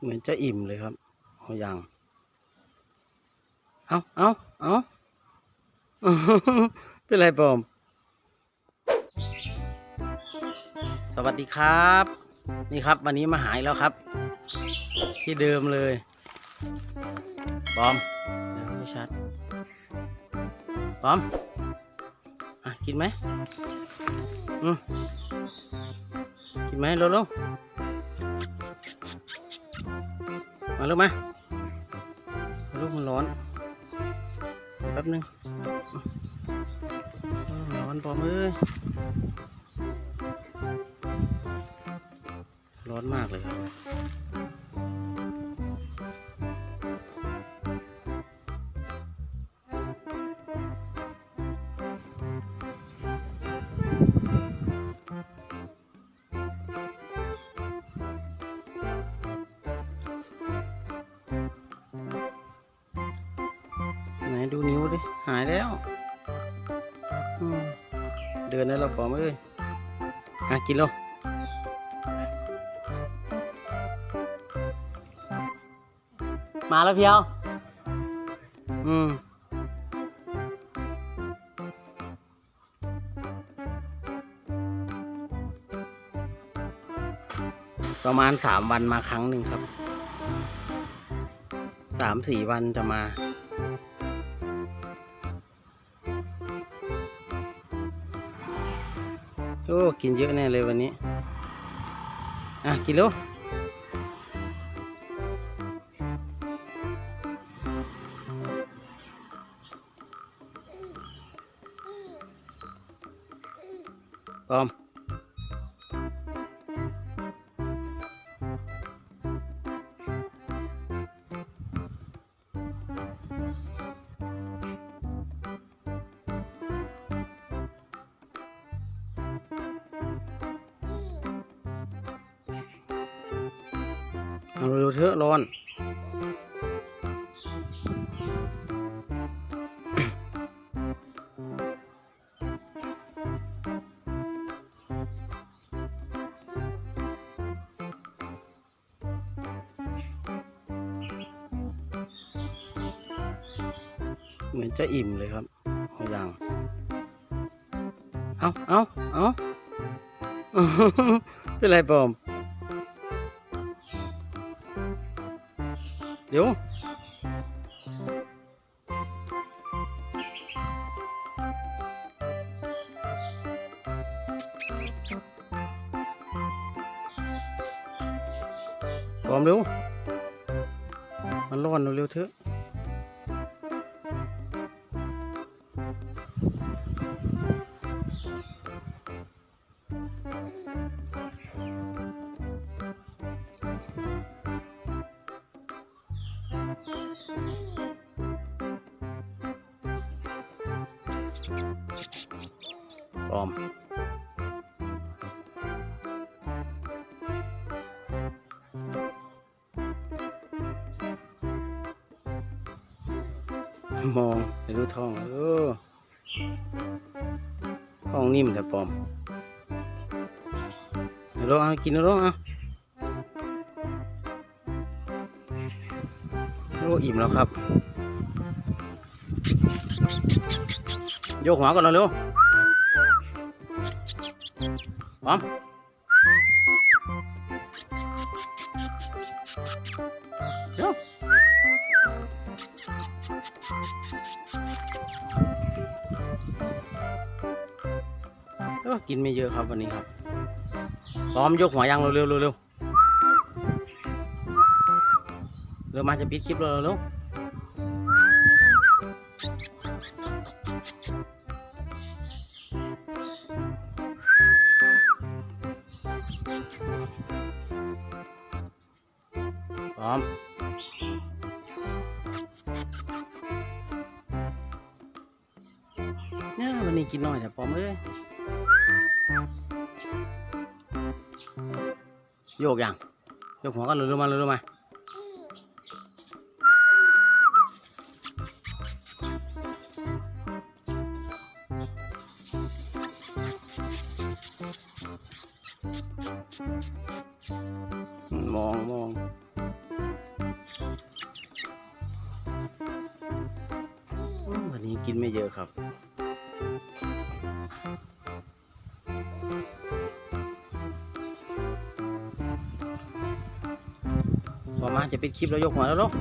เหมือนจะอิ่มเลยครับเอายังเอาเอาเอาเป็นไรปอม สวัสดีครับ นี่ครับ วันนี้มาหายแล้วครับ ที่เดิมเลยปอมเดี๋ยวไม่ชัดปอมอะกินไหมอืมกินไหมเร็วๆ มาลูกมามาลูกมันร้อนแป๊บนึงร้อนปอมเอ้ยร้อนมากเลยครับ ดูนิ้วดิ หายแล้ว เดินได้แล้วปอมเอ้ยอะกินแล้วมาแล้วเพียว อืมประมาณสามวันมาครั้งหนึ่งครับสามสี่วันจะมา โอ้กินเยอะแน่เลยวันนี้ อะกินแล้วปอม เอาเร็วเถอะร้อน เหมือนจะอิ่มเลยครับเอายังเอาเอาเอาเป็นไรปอม เดี๋ยวพร้อม เร็วมันร้อนเร็วๆเถอะพร้อมมองไปดูทองเออทองนิ่มแต่ปลอมเอาลงเอากินเอาลงเอาโอ้อิ่มแล้วครับ โยกหัวก่อนเร็วพร้อมเร็วเอ้อกินไม่เยอะครับวันนี้ครับ พร้อมยกหัวยังเร็วเร็วเร็วเร็วเร็วมาจะปิดคลิปแล้วเร็ว มเนี่ยวันนี้กินน้อยแต่พร้อมเอ้ยโยกอยังโยกหัวกันเร็วๆมาเร็วๆมาอืมม ไม่เยอะครับ พอมาจะเปิดคลิปแล้วยกหัวแล้วลูก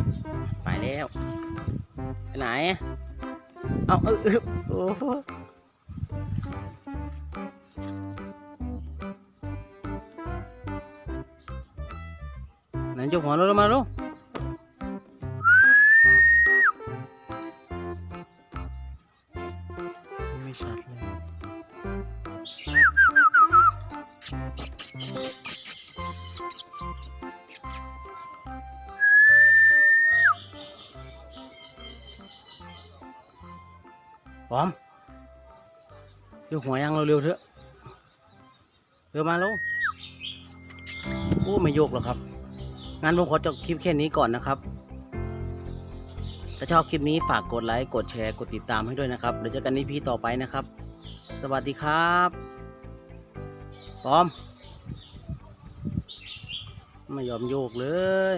ไปแล้วไปไหน เอาเออเออโอ้โหไหนยกหัวแล้วมาลูก พร้อมยกหัวยังเร็วๆเถอะเร็วมาลูกโอ้ไม่โยกหรอกครับงั้นผมขอจบคลิปแค่นี้ก่อนนะครับ ถ้าชอบคลิปนี้ฝากกดไลค์กดแชร์กดติดตามให้ด้วยนะครับเดี๋ยวเจอกันในพีต่อไปนะครับ สวัสดีครับพร้อม ไม่ยอมโยกเลย